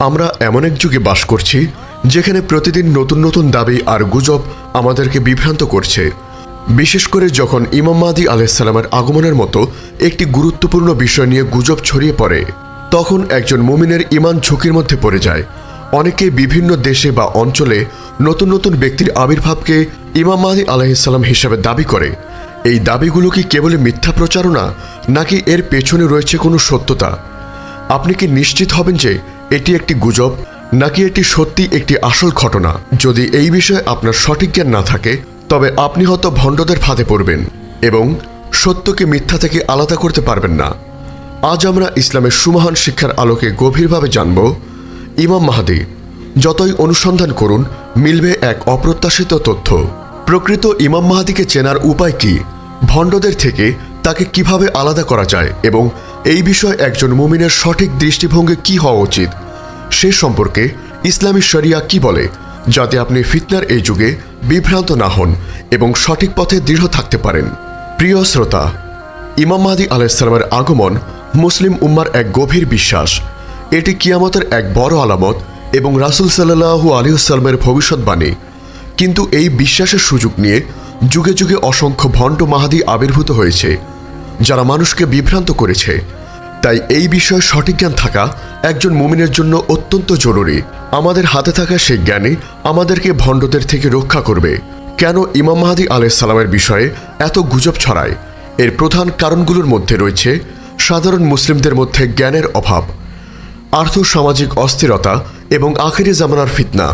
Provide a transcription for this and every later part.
আমরা এমন এক যুগে বাস করছি, যেখানে প্রতিদিন নতুন নতুন দাবি আর গুজব আমাদেরকে বিভ্রান্ত করছে। বিশেষ করে যখন ইমাম মাদি আলাইসাল্লামের আগমনের মতো একটি গুরুত্বপূর্ণ বিষয় নিয়ে গুজব ছড়িয়ে পড়ে, তখন একজন মুমিনের ইমান ঝুঁকির মধ্যে পড়ে যায়। অনেকে বিভিন্ন দেশে বা অঞ্চলে নতুন নতুন ব্যক্তির আবির্ভাবকে ইমাম মাদি আলাইসাল্লাম হিসাবে দাবি করে। এই দাবিগুলো কি কেবলই মিথ্যা প্রচারণা, নাকি এর পেছনে রয়েছে কোনো সত্যতা? আপনি কি নিশ্চিত হবেন যে এটি একটি গুজব, নাকি এটি সত্যি একটি আসল ঘটনা? যদি এই বিষয়ে আপনার সঠিক জ্ঞান না থাকে, তবে আপনি হয়তো ভণ্ডদের ফাঁদে পড়বেন এবং সত্যকে মিথ্যা থেকে আলাদা করতে পারবেন না। আজ আমরা ইসলামের সুমহান শিক্ষার আলোকে গভীরভাবে জানব, ইমাম মাহাদি যতই অনুসন্ধান করুন, মিলবে এক অপ্রত্যাশিত তথ্য। প্রকৃত ইমাম মাহাদিকে চেনার উপায় কি? ভণ্ডদের থেকে তাকে কীভাবে আলাদা করা যায়? এবং এই বিষয়ে একজন মুমিনের সঠিক দৃষ্টিভঙ্গি কি হওয়া উচিত? সে সম্পর্কে ইসলামী শরিয়া কি বলে, যাতে আপনি ফিতনার এই যুগে বিভ্রান্ত না হন এবং সঠিক পথে দৃঢ় থাকতে পারেন? প্রিয় শ্রোতা, ইমাম মাহাদি আলাইসালামের আগমন মুসলিম উম্মার এক গভীর বিশ্বাস। এটি কিয়ামতের এক বড় আলামত এবং রাসুল সাল্লাহু আলিউসালামের ভবিষ্যৎবাণী। কিন্তু এই বিশ্বাসের সুযোগ নিয়ে যুগে যুগে অসংখ্য ভণ্ড মাহাদি আবির্ভূত হয়েছে। যারা মানুষকে বিভ্রান্ত করেছে। তাই এই বিষয়ে সঠিক জ্ঞান থাকা একজন মুমিনের জন্য অত্যন্ত জরুরি। আমাদের হাতে থাকা সেই জ্ঞানে আমাদেরকে ভণ্ডদের থেকে রক্ষা করবে। কেন ইমাম মাহাদি আলাইসাল্লামের বিষয়ে এত গুজব ছড়ায়? এর প্রধান কারণগুলোর মধ্যে রয়েছে সাধারণ মুসলিমদের মধ্যে জ্ঞানের অভাব, আর্থসামাজিক অস্থিরতা এবং আখেরি জামানার ফিতনা।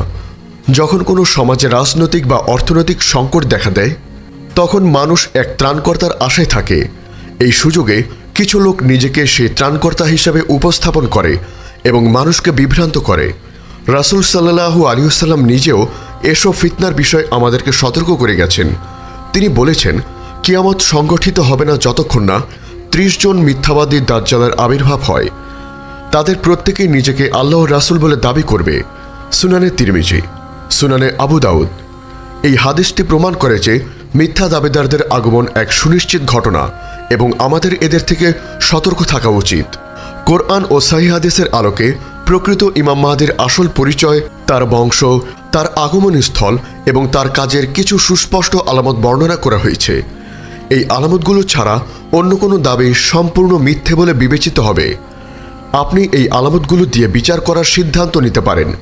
যখন কোনো সমাজে রাজনৈতিক বা অর্থনৈতিক সংকট দেখা দেয়, তখন মানুষ এক ত্রাণকর্তার আশায় থাকে। এই সুযোগে কিছু লোক নিজেকে সে ত্রাণকর্তা হিসাবে উপস্থাপন করে এবং মানুষকে বিভ্রান্ত করে। রাসুল সাল্লাহু আলিউসাল্লাম নিজেও এসব ফিতনার বিষয়ে আমাদেরকে সতর্ক করে গেছেন। তিনি বলেছেন, কিয়ামত সংগঠিত হবে না যতক্ষণ না ত্রিশ জন মিথ্যাবাদী দাজ্জালের আবির্ভাব হয়। তাদের প্রত্যেকেই নিজেকে আল্লাহ রাসুল বলে দাবি করবে। সুনানে তিরমিজি, সুনানে আবু দাউদ। এই হাদিসটি প্রমাণ করে যে মিথ্যা দাবিদারদের আগমন এক সুনিশ্চিত ঘটনা। এবং আমাদের এদের থেকে সতর্ক থাকা উচিত। কোরআন ও সাহি হাদিসের আলোকে প্রকৃত ইমাম মাহাদের আসল পরিচয়, তার বংশ, তার আগমন স্থল এবং তার কাজের কিছু সুস্পষ্ট আলামত বর্ণনা করা হয়েছে। এই আলামতগুলো ছাড়া অন্য কোনো দাবি সম্পূর্ণ মিথ্যে বলে বিবেচিত হবে। আপনি এই আলামতগুলো দিয়ে বিচার করার সিদ্ধান্ত নিতে পারেন।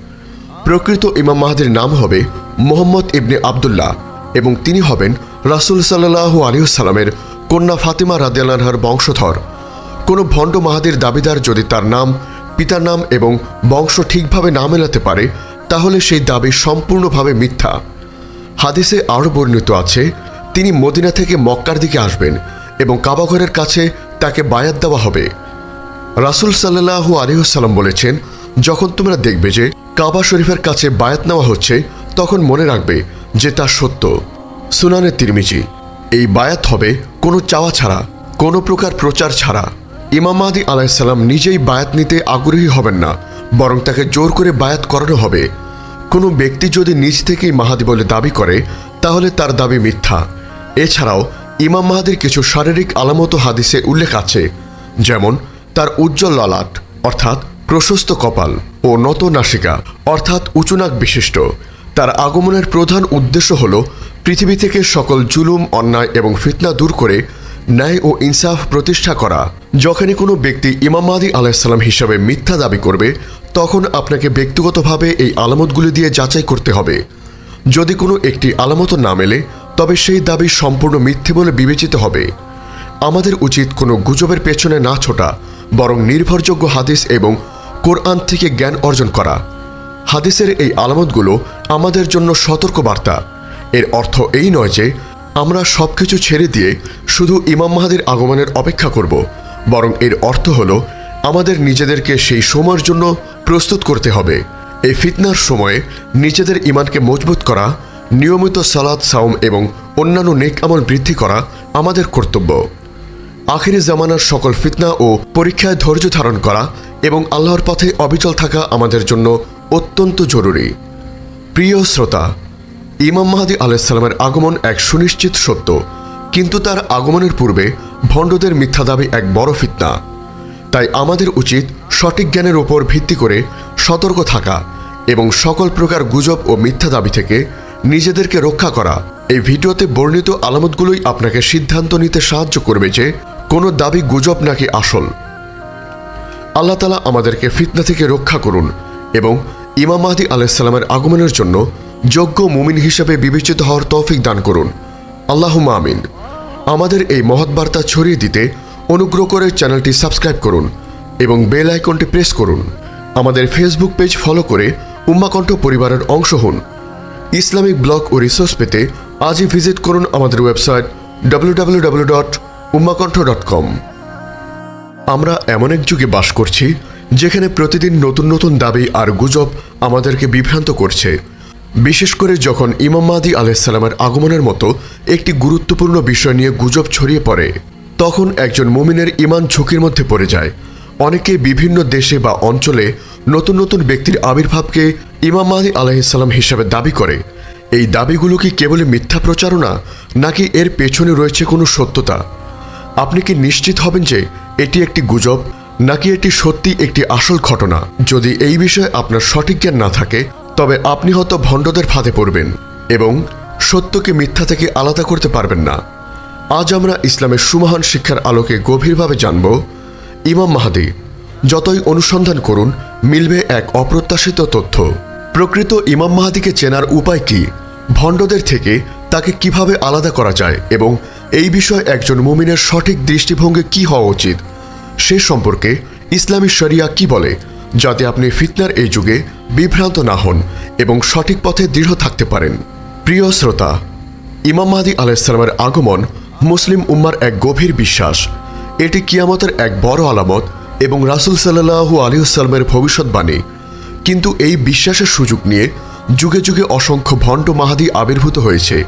প্রকৃত ইমাম মাহাদের নাম হবে মোহাম্মদ ইবনে আবদুল্লাহ এবং তিনি হবেন রাসুল সাল্লাহ আলিউসালামের কন্যা ফাতিমা রাদিয়ালহার বংশধর। কোনো ভণ্ড মাহাদির দাবিদার যদি তার নাম, পিতার নাম এবং বংশ ঠিকভাবে না মেলাতে পারে, তাহলে সেই দাবি সম্পূর্ণভাবে মিথ্যা। হাদিসে আরও বর্ণিত আছে, তিনি মদিনা থেকে মক্কার দিকে আসবেন এবং কাবাঘরের কাছে তাকে বায়াত দেওয়া হবে। রাসুল সাল্লাহু আলিহাল্লাম বলেছেন, যখন তোমরা দেখবে যে কাবা শরীফের কাছে বায়াত নেওয়া হচ্ছে, তখন মনে রাখবে যে তা সত্য। সুনানের তিরমিজি, এই বায়াত হবে কোনো চাওয়া ছাড়া, কোনো প্রকার প্রচার ছাড়া ইমাম মাহাদি আলাইসাল্লাম নিজেই বায়াত নিতে আগ্রহী হবেন না, বরং তাকে জোর করে বায়াত করানো হবে। কোনো ব্যক্তি যদি নিজ থেকেই মাহাদি বলে দাবি করে, তাহলে তার দাবি মিথ্যা। এছাড়াও, ইমাম মাহাদির কিছু শারীরিক আলামত হাদিসে উল্লেখ আছে, যেমন তার উজ্জ্বল ললাট, অর্থাৎ প্রশস্ত কপাল ও নত নাসিকা, অর্থাৎ উঁচুনাক বিশিষ্ট। তার আগমনের প্রধান উদ্দেশ্য হল পৃথিবী থেকে সকল জুলুম, অন্যায় এবং ফিতনা দূর করে ন্যায় ও ইনসাফ প্রতিষ্ঠা করা। যখনই কোনো ব্যক্তি ইমাম মাহাদি আলাইসাল্লাম হিসাবে মিথ্যা দাবি করবে, তখন আপনাকে ব্যক্তিগতভাবে এই আলামতগুলি দিয়ে যাচাই করতে হবে। যদি কোনো একটি আলামত না মেলে, তবে সেই দাবি সম্পূর্ণ মিথ্যে বলে বিবেচিত হবে। আমাদের উচিত কোনো গুজবের পেছনে না ছোটা, বরং নির্ভরযোগ্য হাদিস এবং কোরআন থেকে জ্ঞান অর্জন করা। হাদিসের এই আলামতগুলো আমাদের জন্য সতর্ক বার্তা এর অর্থ এই নয় যে আমরা সব কিছু ছেড়ে দিয়ে শুধু ইমাম মাহাদির আগমনের অপেক্ষা করব, বরং এর অর্থ হলো আমাদের নিজেদেরকে সেই সময়ের জন্য প্রস্তুত করতে হবে। এই ফিতনার সময়ে নিজেদের ইমানকে মজবুত করা, নিয়মিত সালাদ সাউম এবং অন্যান্য নেক আমল বৃদ্ধি করা আমাদের কর্তব্য। আখিরি জামানার সকল ফিতনা ও পরীক্ষায় ধৈর্য ধারণ করা এবং আল্লাহর পথে অবিচল থাকা আমাদের জন্য অত্যন্ত জরুরি। প্রিয় শ্রোতা ইমাম মাহাদি আলাইসাল্লামের আগমন এক সুনিশ্চিত সত্য। কিন্তু তার আগমনের পূর্বে ভণ্ডদের মিথ্যা দাবি এক বড় ফিতনা। তাই আমাদের উচিত সঠিক জ্ঞানের উপর ভিত্তি করে সতর্ক থাকা এবং সকল প্রকার গুজব ও মিথ্যা দাবি থেকে নিজেদেরকে রক্ষা করা। এই ভিডিওতে বর্ণিত আলামতগুলোই আপনাকে সিদ্ধান্ত নিতে সাহায্য করবে যে কোনো দাবি গুজব নাকি আসল। আল্লাহ তালা আমাদেরকে ফিতনা থেকে রক্ষা করুন এবং ইমাম মাহদি আলাইসাল্লামের আগমনের জন্য যোগ্য মুমিন হিসেবে বিবেচিত হওয়ার তৌফিক দান করুন। আল্লাহ আমিন। আমাদের এই মহৎ বার্তা ছড়িয়ে দিতে অনুগ্রহ করে চ্যানেলটি সাবস্ক্রাইব করুন এবং বেল আইকনটি প্রেস করুন। আমাদের ফেসবুক পেজ ফলো করে উম্মাকণ্ঠ পরিবারের অংশ হন। ইসলামিক ব্লগ ও রিসোর্স পেতে আজই ভিজিট করুন আমাদের website W dot dot com আমরা এমন এক যুগে বাস করছি, যেখানে প্রতিদিন নতুন নতুন দাবি আর গুজব আমাদেরকে বিভ্রান্ত করছে। বিশেষ করে যখন ইমাম মাদি আলাইসাল্লামের আগমনের মতো একটি গুরুত্বপূর্ণ বিষয় নিয়ে গুজব ছড়িয়ে পড়ে, তখন একজন মুমিনের ইমান ঝুঁকির মধ্যে পড়ে যায়। অনেকে বিভিন্ন দেশে বা অঞ্চলে নতুন নতুন ব্যক্তির আবির্ভাবকে ইমাম মাদি আলাইসাল্লাম হিসাবে দাবি করে। এই দাবিগুলো কি কেবল মিথ্যা প্রচারণা, নাকি এর পেছনে রয়েছে কোনো সত্যতা? আপনি কি নিশ্চিত হবেন যে এটি একটি গুজব, নাকি এটি সত্যি একটি আসল ঘটনা? যদি এই বিষয়ে আপনার সঠিক জ্ঞান না থাকে তবে আপনি হয়তো ভণ্ডদের ফাঁদে পড়বেন এবং সত্যকে মিথ্যা থেকে আলাদা করতে পারবেন না। আজ আমরা ইসলামের সুমহান শিক্ষার আলোকে গভীরভাবে জানব, ইমাম মাহাদি, যতই অনুসন্ধান করুন, মিলবে এক অপ্রত্যাশিত তথ্য। প্রকৃত ইমাম মাহাদিকে চেনার উপায় কি? ভণ্ডদের থেকে তাকে কীভাবে আলাদা করা যায় এবং এই বিষয়ে একজন মুমিনের সঠিক দৃষ্টিভঙ্গি কি হওয়া উচিত? সে সম্পর্কে ইসলামী শরিয়া কি বলে? যাতে আপনি ফিতনার এই যুগে বিভ্রান্ত না হন এবং সঠিক পথে দৃঢ় থাকতে পারেন। প্রিয় শ্রোতা, ইমাম মাহাদি আলাইসালামের আগমন মুসলিম উম্মার এক গভীর বিশ্বাস। এটি কিয়ামতের এক বড় আলামত এবং রাসুল সাল্লাহু আলিউসাল্লামের ভবিষ্যৎবাণী কিন্তু এই বিশ্বাসের সুযোগ নিয়ে যুগে যুগে অসংখ্য ভণ্ড মাহাদি আবির্ভূত হয়েছে,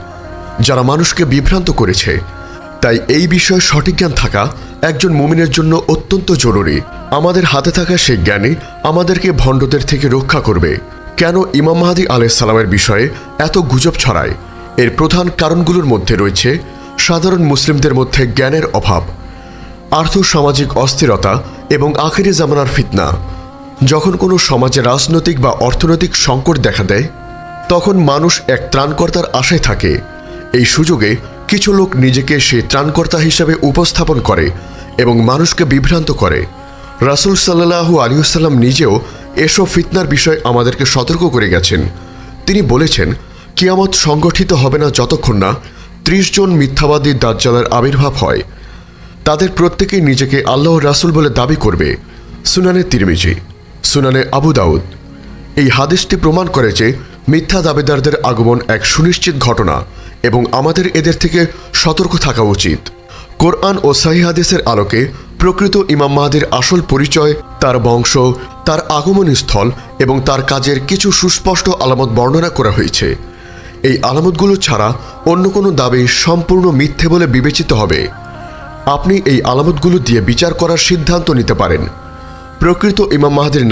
যারা মানুষকে বিভ্রান্ত করেছে। তাই এই বিষয়ে সঠিক জ্ঞান থাকা একজন মুমিনের জন্য অত্যন্ত জরুরি। আমাদের হাতে থাকা সেই জ্ঞানই আমাদেরকে ভণ্ডদের থেকে রক্ষা করবে। কেন ইমাম মাহাদি আলাইসাল্লামের বিষয়ে এত গুজব ছড়ায়? এর প্রধান কারণগুলোর মধ্যে রয়েছে সাধারণ মুসলিমদের মধ্যে জ্ঞানের অভাব, আর্থসামাজিক অস্থিরতা এবং আখেরি জামানার ফিতনা। যখন কোনো সমাজে রাজনৈতিক বা অর্থনৈতিক সংকট দেখা দেয়, তখন মানুষ এক ত্রাণকর্তার আশায় থাকে। এই সুযোগে কিছু লোক নিজেকে সেই ত্রাণকর্তা হিসাবে উপস্থাপন করে এবং মানুষকে বিভ্রান্ত করে। রাসুল সাল্লাহু আলিউসাল্লাম নিজেও এসব ফিতনার বিষয়ে আমাদেরকে সতর্ক করে গেছেন। তিনি বলেছেন, কিয়ামত সংগঠিত হবে না যতক্ষণ না ত্রিশ জন মিথ্যাবাদী দাজ্জালের আবির্ভাব হয়। তাদের প্রত্যেকেই নিজেকে আল্লাহ রাসুল বলে দাবি করবে। সুনানে তিরমিজি, সুনানে আবু দাউদ। এই হাদিসটি প্রমাণ করে যে মিথ্যা দাবিদারদের আগমন এক সুনিশ্চিত ঘটনা এবং আমাদের এদের থেকে সতর্ক থাকা উচিত। কোরআন ও সাহি হাদিসের আলোকে প্রকৃত ইমাম মাহাদির আসল পরিচয়, তার বংশ, তার আগমন স্থল এবং তার কাজের কিছু সুস্পষ্ট আলামত বর্ণনা করা হয়েছে। এই আলামতগুলো ছাড়া অন্য কোনো দাবি সম্পূর্ণ মিথ্যে বলে বিবেচিত হবে। আপনি এই আলামতগুলো দিয়ে বিচার করার সিদ্ধান্ত নিতে পারেন। প্রকৃত ইমাম মাহাদির